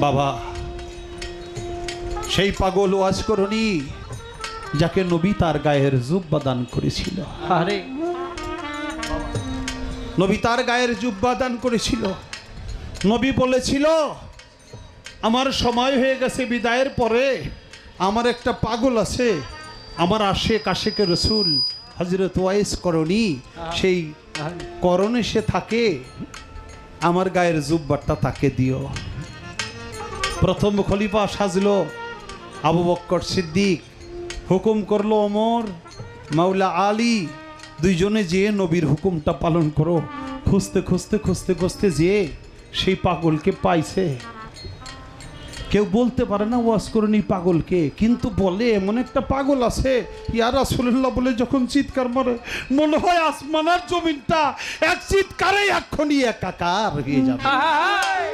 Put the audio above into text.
বাবা সেই পাগল ওয়াজ করনি যাকে নবী তার গায়ের জুব্বা দান করেছিল। আরে। নবী তার গায়ের জুব্বা দান করেছিল। নবী বলেছিল আমার সময় হয়ে গেছে বিদায়ের পরে আমার একটা পাগল আছে আমার আশেক আশেকে রসুল হজরত ওয়াইস করণী সেই করণে সে থাকে আমার গায়ের জুব্বারটা তাকে দিও। প্রথম খলিফা সাজলো আবু বক্কর সিদ্দিক। হুকুম করল ওমর, মাওলা আলী, দুইজনে যেয়ে নবীর হুকুমটা পালন করো। খুঁজতে খুঁজতে খুঁজতে খুঁজতে যেয়ে সেই পাগলকে পাইছে। কেউ বলতে পারে না ওয়াজ করুন পাগলকে, কিন্তু বলে এমন একটা পাগল আছে, ইয়া রাসূলুল্লাহ বলে যখন চিৎকার মারে, মনে হয় আসমানার জমিনটা এক চিৎকারে এক্ষুনি একাকার হয়ে যাবে!